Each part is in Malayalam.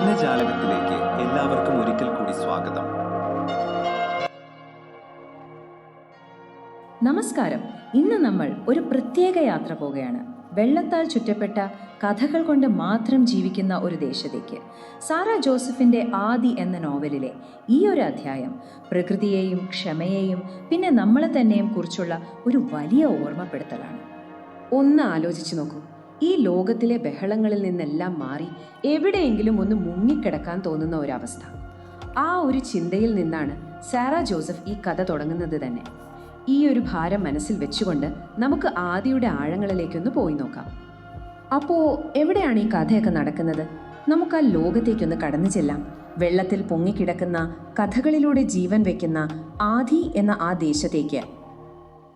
പഠനജാലകത്തിലേക്ക് എല്ലാവർക്കും ഒരിക്കൽ കൂടി സ്വാഗതം. നമസ്കാരം. ഇന്ന് നമ്മൾ ഒരു പ്രത്യേക യാത്ര പോകുകയാണ് വെള്ളത്താൽ ചുറ്റപ്പെട്ട കഥകൾ കൊണ്ട് മാത്രം ജീവിക്കുന്ന ഒരു ദേശത്തേക്ക്. സാറ ജോസഫിന്റെ ആദി എന്ന നോവലിലെ ഈ ഒരു അധ്യായം പ്രകൃതിയെയും ക്ഷമയെയും പിന്നെ നമ്മളെ തന്നെയും കുറിച്ചുള്ള ഒരു വലിയ ഓർമ്മപ്പെടുത്തലാണ്. ഒന്ന് ആലോചിച്ചു നോക്കൂ. ഈ ലോകത്തിലെ ബഹളങ്ങളിൽ നിന്നെല്ലാം മാറി എവിടെയെങ്കിലും ഒന്ന് മുങ്ങിക്കിടക്കാൻ തോന്നുന്ന ഒരവസ്ഥ. ആ ഒരു ചിന്തയിൽ നിന്നാണ് സാറ ജോസഫ് ഈ കഥ തുടങ്ങുന്നത് തന്നെ. ഈ ഒരു ഭാരം മനസ്സിൽ വെച്ചുകൊണ്ട് നമുക്ക് ആദിയുടെ ആഴങ്ങളിലേക്കൊന്ന് പോയി നോക്കാം. അപ്പോൾ എവിടെയാണ് ഈ കഥയൊക്കെ നടക്കുന്നത്? നമുക്ക് ആ ലോകത്തേക്കൊന്ന് കടന്നു ചെല്ലാം. വെള്ളത്തിൽ പൊങ്ങിക്കിടക്കുന്ന കഥകളിലൂടെ ജീവൻ വെക്കുന്ന ആദി എന്ന ആ ദേശത്തേക്ക്.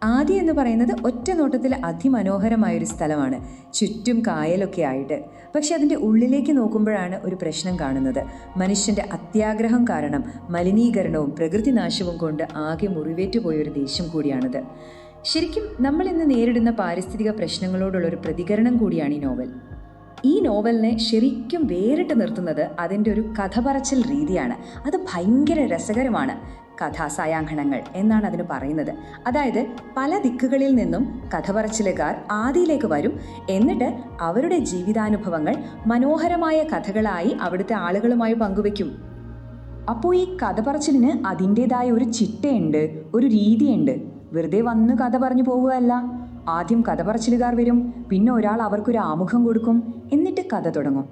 ആദി എന്ന് പറയുന്നത് ഒറ്റ നോട്ടത്തിൽ അതിമനോഹരമായൊരു സ്ഥലമാണ്. ചുറ്റും കായലൊക്കെ ആയിട്ട്. പക്ഷെ അതിന്റെ ഉള്ളിലേക്ക് നോക്കുമ്പോഴാണ് ഒരു പ്രശ്നം കാണുന്നത്. മനുഷ്യന്റെ അത്യാഗ്രഹം കാരണം മലിനീകരണവും പ്രകൃതിനാശവും കൊണ്ട് ആകെ മുറിവേറ്റുപോയൊരു ദേശം കൂടിയാണിത്. ശരിക്കും നമ്മൾ ഇന്ന് നേരിടുന്ന പാരിസ്ഥിതിക പ്രശ്നങ്ങളോടുള്ള ഒരു പ്രതികരണം കൂടിയാണ് ഈ നോവൽ. ഈ നോവലിനെ ശരിക്കും വേറിട്ട് നിർത്തുന്നത് അതിന്റെ ഒരു കഥ പറച്ചിൽ രീതിയാണ്. അത് ഭയങ്കര രസകരമാണ്. കഥാസായാങ്കണങ്ങൾ എന്നാണ് അതിന് പറയുന്നത്. അതായത് പല ദിക്കുകളിൽ നിന്നും കഥ പറച്ചിലുകാർ ആദിയിലേക്ക് വരും. എന്നിട്ട് അവരുടെ ജീവിതാനുഭവങ്ങൾ മനോഹരമായ കഥകളായി അവിടുത്തെ ആളുകളുമായി പങ്കുവെക്കും. അപ്പോൾ ഈ കഥ പറച്ചിലിന് അതിന്റെതായ ഒരു ചിട്ടയുണ്ട് ഒരു രീതിയുണ്ട്. വെറുതെ വന്ന് കഥ പറഞ്ഞു പോവുകയല്ല. ആദ്യം കഥ പറച്ചിലുകാർ വരും പിന്നെ ഒരാൾ അവർക്കൊരു ആമുഖം കൊടുക്കും എന്നിട്ട് കഥ തുടങ്ങും.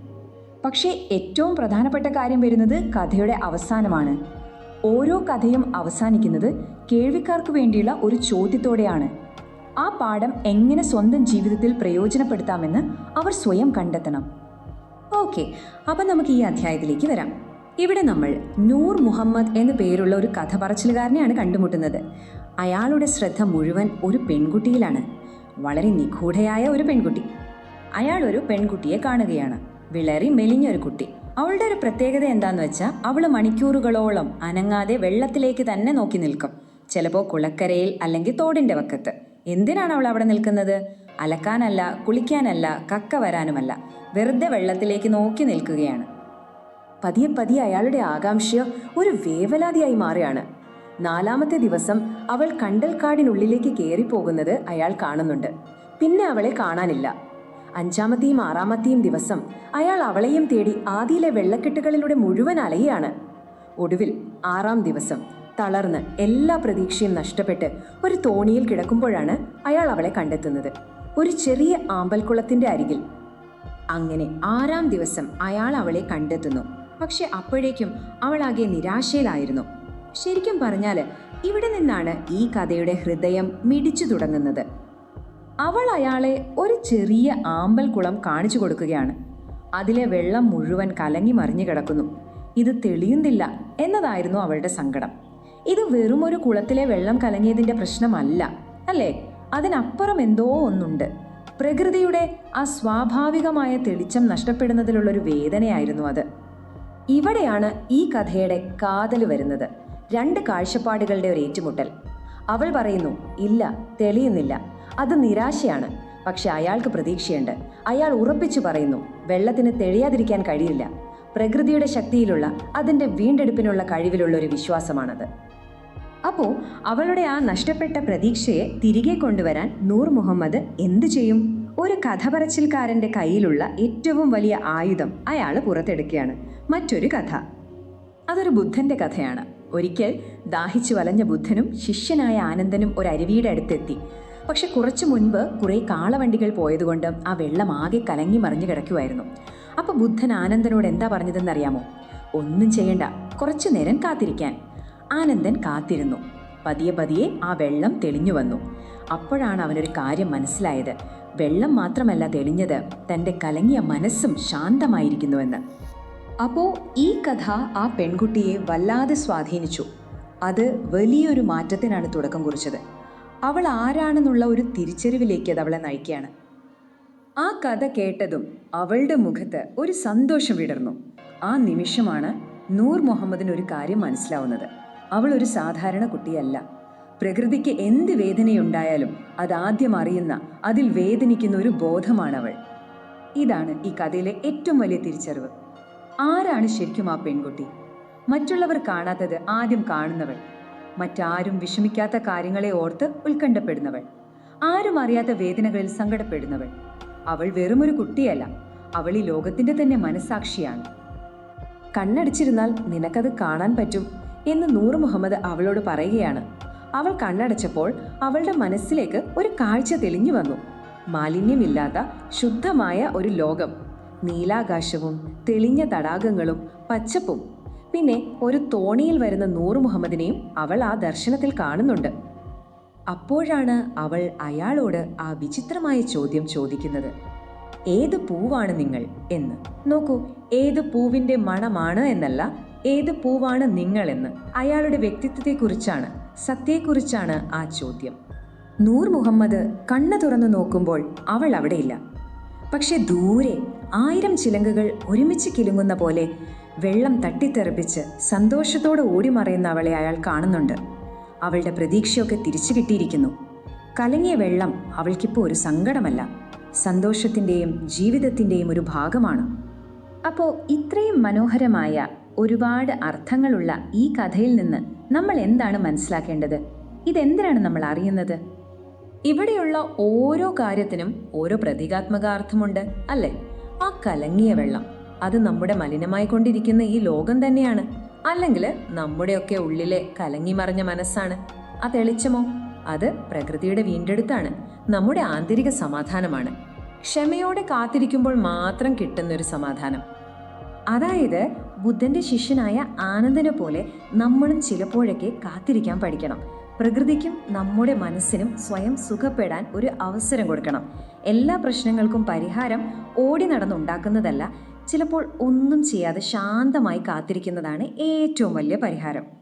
പക്ഷേ ഏറ്റവും പ്രധാനപ്പെട്ട കാര്യം വരുന്നത് കഥയുടെ അവസാനമാണ്. ഓരോ കഥയും അവസാനിക്കുന്നത് കേൾവിക്കാർക്ക് വേണ്ടിയുള്ള ഒരു ചോദ്യത്തോടെയാണ്. ആ പാഠം എങ്ങനെ സ്വന്തം ജീവിതത്തിൽ പ്രയോജനപ്പെടുത്താമെന്ന് അവർ സ്വയം കണ്ടെത്തണം. ഓക്കെ അപ്പം നമുക്ക് ഈ അധ്യായത്തിലേക്ക് വരാം. ഇവിടെ നമ്മൾ നൂർ മുഹമ്മദ് എന്നു പേരുള്ള ഒരു കഥ പറച്ചിലുകാരനെയാണ് കണ്ടുമുട്ടുന്നത്. അയാളുടെ ശ്രദ്ധ മുഴുവൻ ഒരു പെൺകുട്ടിയിലാണ്. വളരെ നിഗൂഢയായ ഒരു പെൺകുട്ടി. അയാൾ ഒരു പെൺകുട്ടിയെ കാണുകയാണ്. വിളറി മെലിഞ്ഞ ഒരു കുട്ടി. അവളുടെ ഒരു പ്രത്യേകത എന്താന്ന് വെച്ചാൽ അവൾ മണിക്കൂറുകളോളം അനങ്ങാതെ വെള്ളത്തിലേക്ക് തന്നെ നോക്കി നിൽക്കും. ചിലപ്പോൾ കുളക്കരയിൽ അല്ലെങ്കിൽ തോടിന്റെ വക്കത്ത്. എന്തിനാണ് അവൾ അവിടെ നിൽക്കുന്നത്? അലക്കാനല്ല കുളിക്കാനല്ല കക്ക വരാനുമല്ല. വെറുതെ വെള്ളത്തിലേക്ക് നോക്കി നിൽക്കുകയാണ്. പതിയെ പതിയെ അയാളുടെ ആകാംക്ഷ ഒരു വേവലാതിയായി മാറുകയാണ്. നാലാമത്തെ ദിവസം അവൾ കണ്ടൽക്കാടിനുള്ളിലേക്ക് കയറിപ്പോകുന്നത് അയാൾ കാണുന്നുണ്ട്. പിന്നെ അവളെ കാണാനില്ല. അഞ്ചാമത്തെയും ആറാമത്തെയും ദിവസം അയാൾ അവളെയും തേടി ആദിയിലെ വെള്ളക്കെട്ടുകളിലൂടെ മുഴുവൻ അലയാണ്. ഒടുവിൽ ആറാം ദിവസം തളർന്ന് എല്ലാ പ്രതീക്ഷയും നഷ്ടപ്പെട്ട് ഒരു തോണിയിൽ കിടക്കുമ്പോഴാണ് അയാൾ അവളെ കണ്ടെത്തുന്നത്. ഒരു ചെറിയ ആമ്പൽക്കുളത്തിന്റെ അരികിൽ. അങ്ങനെ ആറാം ദിവസം അയാൾ അവളെ കണ്ടെത്തുന്നു. പക്ഷെ അപ്പോഴേക്കും അവളാകെ നിരാശയിലായിരുന്നു. ശരിക്കും പറഞ്ഞാൽ ഇവിടെ നിന്നാണ് ഈ കഥയുടെ ഹൃദയം മിടിച്ചു തുടങ്ങുന്നത്. അവൾ അയാളെ ഒരു ചെറിയ ആമ്പൽക്കുളം കാണിച്ചു കൊടുക്കുകയാണ്. അതിലെ വെള്ളം മുഴുവൻ കലങ്ങി മറിഞ്ഞു കിടക്കുന്നു. ഇത് തെളിയുന്നില്ല എന്നതായിരുന്നു അവളുടെ സങ്കടം. ഇത് വെറും ഒരു കുളത്തിലെ വെള്ളം കലങ്ങിയതിന്റെ പ്രശ്നമല്ല അല്ലേ? അതിനപ്പുറം എന്തോ ഒന്നുണ്ട്. പ്രകൃതിയുടെ ആ സ്വാഭാവികമായ തെളിച്ചം നഷ്ടപ്പെടുന്നതിലുള്ളൊരു വേദനയായിരുന്നു അത്. ഇവിടെയാണ് ഈ കഥയുടെ കാതൽ വരുന്നത്. രണ്ട് കാഴ്ചപ്പാടുകളുടെ ഒരു ഏറ്റുമുട്ടൽ. അവൾ പറയുന്നു ഇല്ല തെളിയുന്നില്ല. അത് നിരാശയാണ്. പക്ഷെ അയാൾക്ക് പ്രതീക്ഷയുണ്ട്. അയാൾ ഉറപ്പിച്ചു പറയുന്നു വെള്ളത്തിന് തെളിയാതിരിക്കാൻ കഴിയില്ല. പ്രകൃതിയുടെ ശക്തിയിലുള്ള അതിന്റെ വീണ്ടെടുപ്പിനുള്ള കഴിവിലുള്ള ഒരു വിശ്വാസമാണത്. അപ്പോൾ അവളുടെ ആ നഷ്ടപ്പെട്ട പ്രതീക്ഷയെ തിരികെ കൊണ്ടുവരാൻ നൂർ മുഹമ്മദ് എന്തു ചെയ്യും? ഒരു കഥ പറച്ചിൽക്കാരന്റെ കയ്യിലുള്ള ഏറ്റവും വലിയ ആയുധം അയാൾ പുറത്തെടുക്കുകയാണ്. മറ്റൊരു കഥ. അതൊരു ബുദ്ധന്റെ കഥയാണ്. ഒരിക്കൽ ദാഹിച്ചു വലഞ്ഞ ബുദ്ധനും ശിഷ്യനായ ആനന്ദനും ഒരു അരുവിയുടെ അടുത്തെത്തി. പക്ഷെ കുറച്ചു മുൻപ് കുറെ കാളവണ്ടികൾ പോയതുകൊണ്ട് ആ വെള്ളം ആകെ കലങ്ങി മറിഞ്ഞു കിടക്കുമായിരുന്നു അപ്പോൾ ബുദ്ധൻ ആനന്ദനോട് എന്താ പറഞ്ഞതെന്നറിയാമോ? ഒന്നും ചെയ്യണ്ട. കുറച്ചു നേരം കാത്തിരിക്കാൻ. ആനന്ദൻ കാത്തിരുന്നു. പതിയെ പതിയെ ആ വെള്ളം തെളിഞ്ഞു വന്നു. അപ്പോഴാണ് അവനൊരു കാര്യം മനസ്സിലായത്. വെള്ളം മാത്രമല്ല തെളിഞ്ഞത് തന്റെ കലങ്ങിയ മനസ്സും ശാന്തമായിരിക്കുന്നുവെന്ന്. അപ്പോൾ ഈ കഥ ആ പെൺകുട്ടിയെ വല്ലാതെ സ്വാധീനിച്ചു. അത് വലിയൊരു മാറ്റത്തിനാണ് തുടക്കം കുറിച്ചത്. അവൾ ആരാണെന്നുള്ള ഒരു തിരിച്ചറിവിലേക്ക് അത് അവളെ നയിക്കുകയാണ്. ആ കഥ കേട്ടതും അവളുടെ മുഖത്ത് ഒരു സന്തോഷം വിടർന്നു. ആ നിമിഷമാണ് നൂർ മുഹമ്മദിന് ഒരു കാര്യം മനസ്സിലാവുന്നത്. അവൾ ഒരു സാധാരണ കുട്ടിയല്ല. പ്രകൃതിക്ക് എന്ത് വേദനയുണ്ടായാലും അതാദ്യം അറിയുന്ന അതിൽ വേദനിക്കുന്ന ഒരു ബോധമാണവൾ. ഇതാണ് ഈ കഥയിലെ ഏറ്റവും വലിയ തിരിച്ചറിവ്. ആരാണ് ശരിക്കും ആ പെൺകുട്ടി? മറ്റുള്ളവർ കാണാത്തത് ആദ്യം കാണുന്നവൾ. മറ്റാരും വിഷമിക്കാത്ത കാര്യങ്ങളെ ഓർത്ത് ഉത്കണ്ഠപ്പെടുന്നവൾ. ആരും അറിയാത്ത വേദനകളിൽ സങ്കടപ്പെടുന്നവൾ. അവൾ വെറുമൊരു കുട്ടിയല്ല. അവൾ ഈ ലോകത്തിന്റെ തന്നെ മനസാക്ഷിയാണ് കണ്ണടച്ചിരുന്നാൽ നിനക്കത് കാണാൻ പറ്റും എന്ന് നൂർ മുഹമ്മദ് അവളോട് പറയുകയാണ്. അവൾ കണ്ണടച്ചപ്പോൾ അവളുടെ മനസ്സിലേക്ക് ഒരു കാഴ്ച തെളിഞ്ഞു വന്നു. മാലിന്യമില്ലാത്ത ശുദ്ധമായ ഒരു ലോകം. നീലാകാശവും തെളിഞ്ഞ തടാകങ്ങളും പച്ചപ്പും. പിന്നെ ഒരു തോണിയിൽ വരുന്ന നൂർ മുഹമ്മദിനെയും അവൾ ആ ദർശനത്തിൽ കാണുന്നുണ്ട്. അപ്പോഴാണ് അവൾ അയാളോട് ആ വിചിത്രമായ ചോദ്യം ചോദിക്കുന്നത്. ഏത് പൂവാണ് നിങ്ങൾ എന്ന്. നോക്കൂ ഏത് പൂവിന്റെ മണമാണ് എന്നല്ല ഏത് പൂവാണ് നിങ്ങൾ എന്ന്. അയാളുടെ വ്യക്തിത്വത്തെക്കുറിച്ചാണ് സത്യയെക്കുറിച്ചാണ് ആ ചോദ്യം. നൂർ മുഹമ്മദ് കണ്ണു തുറന്നു നോക്കുമ്പോൾ അവൾ അവിടെയില്ല. പക്ഷെ ദൂരെ ആയിരം ചിലങ്കകൾ ഒരുമിച്ച് കിലുങ്ങുന്ന പോലെ വെള്ളം തട്ടിത്തെറിപ്പിച്ച് സന്തോഷത്തോടെ ഓടിമറയുന്ന അവളെ അയാൾ കാണുന്നുണ്ട്. അവളുടെ പ്രതീക്ഷയൊക്കെ തിരിച്ചു കിട്ടിയിരിക്കുന്നു. കലങ്ങിയ വെള്ളം അവൾക്കിപ്പോൾ ഒരു സങ്കടമല്ല സന്തോഷത്തിന്റെയും ജീവിതത്തിന്റെയും ഒരു ഭാഗമാണ്. അപ്പോൾ ഇത്രയും മനോഹരമായ ഒരുപാട് അർത്ഥങ്ങളുള്ള ഈ കഥയിൽ നിന്ന് നമ്മൾ എന്താണ് മനസ്സിലാക്കേണ്ടത്? ഇതെന്തിനാണ് നമ്മൾ അറിയുന്നത്? ഇവിടെയുള്ള ഓരോ കാര്യത്തിനും ഓരോ പ്രതീകാത്മക അർത്ഥമുണ്ട് അല്ലേ? ആ കലങ്ങിയ വെള്ളം അത് നമ്മുടെ മലിനമായി കൊണ്ടിരിക്കുന്ന ഈ ലോകം തന്നെയാണ്. അല്ലെങ്കിൽ നമ്മുടെയൊക്കെ ഉള്ളിലെ കലങ്ങി മറിഞ്ഞ മനസ്സാണ്. ആ തെളിച്ചമോ? അത് പ്രകൃതിയുടെ വീണ്ടെടുത്താണ്. നമ്മുടെ ആന്തരിക സമാധാനമാണ്. ക്ഷമയോടെ കാത്തിരിക്കുമ്പോൾ മാത്രം കിട്ടുന്നൊരു സമാധാനം. അതായത് ബുദ്ധന്റെ ശിഷ്യനായ ആനന്ദനെ പോലെ നമ്മളും ചിലപ്പോഴൊക്കെ കാത്തിരിക്കാൻ പഠിക്കണം. പ്രകൃതിക്കും നമ്മുടെ മനസ്സിനും സ്വയം സുഖപ്പെടാൻ ഒരു അവസരം കൊടുക്കണം. എല്ലാ പ്രശ്നങ്ങൾക്കും പരിഹാരം ഓടി നടന്നുണ്ടാക്കുന്നതല്ല ചിലപ്പോൾ ഒന്നും ചെയ്യാതെ ശാന്തമായി കാത്തിരിക്കുന്നതാണ് ഏറ്റവും വലിയ പരിഹാരം.